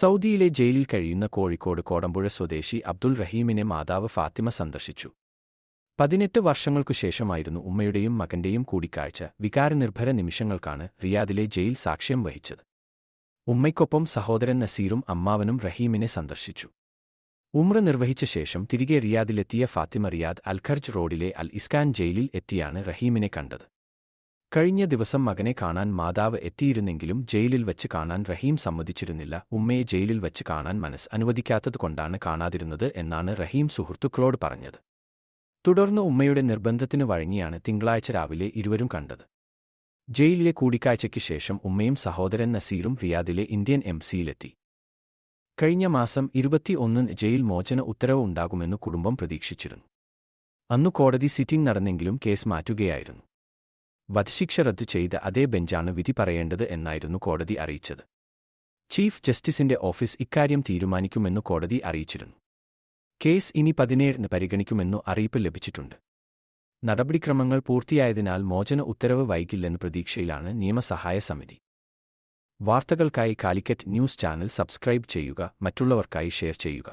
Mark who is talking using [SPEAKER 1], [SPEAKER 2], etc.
[SPEAKER 1] സൗദിയിലെ ജയിലിൽ കഴിയുന്ന കോഴിക്കോട് കോടമ്പുഴ സ്വദേശി അബ്ദുൾ റഹീമിനെ മാതാവ് ഫാത്തിമ സന്ദർശിച്ചു. പതിനെട്ട് വർഷങ്ങൾക്കു ശേഷമായിരുന്നു ഉമ്മയുടെയും മകന്റെയും കൂടിക്കാഴ്ച വികാരനിർഭര നിമിഷങ്ങൾക്കാണ് റിയാദിലെ ജയിൽ സാക്ഷ്യം വഹിച്ചത്. ഉമ്മയ്ക്കൊപ്പം സഹോദരൻ നസീറും അമ്മാവനും റഹീമിനെ സന്ദർശിച്ചു. ഉമ്ര നിർവഹിച്ച ശേഷം തിരികെ റിയാദിലെത്തിയ ഫാത്തിമ റിയാദ് അൽഖർജ് റോഡിലെ അൽ ഇസ്കാൻ ജയിലിൽ എത്തിയാണ് റഹീമിനെ കണ്ടത്. കഴിഞ്ഞ ദിവസം മകനെ കാണാൻ മാതാവ് എത്തിയിരുന്നെങ്കിലും ജയിലിൽ വച്ച് കാണാൻ റഹീം സമ്മതിച്ചിരുന്നില്ല. ഉമ്മയെ ജയിലിൽ വച്ച് കാണാൻ മനസ്സ് അനുവദിക്കാത്തതുകൊണ്ടാണ് കാണാതിരുന്നത് എന്നാണ് റഹീം സുഹൃത്തുക്കളോട് പറഞ്ഞത്. തുടർന്ന് ഉമ്മയുടെ നിർബന്ധത്തിന് വഴങ്ങിയാണ് തിങ്കളാഴ്ച രാവിലെ ഇരുവരും കണ്ടത്. ജയിലിലെ കൂടിക്കാഴ്ചയ്ക്ക് ശേഷം ഉമ്മയും സഹോദരൻ നസീറും റിയാദിലെ ഇന്ത്യൻ എംസിയിലെത്തി. കഴിഞ്ഞ മാസം ഇരുപത്തിയൊന്നിന് ജയിൽ മോചന ഉത്തരവ് ഉണ്ടാകുമെന്ന് കുടുംബം പ്രതീക്ഷിച്ചിരുന്നു. അന്നു കോടതി സിറ്റിംഗ് നടന്നെങ്കിലും കേസ് മാറ്റുകയായിരുന്നു. വധശിക്ഷ റദ്ദു ചെയ്ത അതേ ബെഞ്ചാണ് വിധി പറയേണ്ടത് എന്നായിരുന്നു കോടതി അറിയിച്ചത്. ചീഫ് ജസ്റ്റിസിന്റെ ഓഫീസ് ഇക്കാര്യം തീരുമാനിക്കുമെന്നു കോടതി അറിയിച്ചിരുന്നു. കേസ് ഇനി പതിനേഴിന് പരിഗണിക്കുമെന്നു അറിയിപ്പ് ലഭിച്ചിട്ടുണ്ട്. നടപടിക്രമങ്ങൾ പൂർത്തിയായതിനാൽ മോചന ഉത്തരവ് വൈകില്ലെന്ന പ്രതീക്ഷയിലാണ് നിയമസഹായ സമിതി. വാർത്തകൾക്കായി കാലിക്കറ്റ് ന്യൂസ് ചാനൽ സബ്സ്ക്രൈബ് ചെയ്യുക മറ്റുള്ളവർക്കായി ഷെയർ ചെയ്യുക.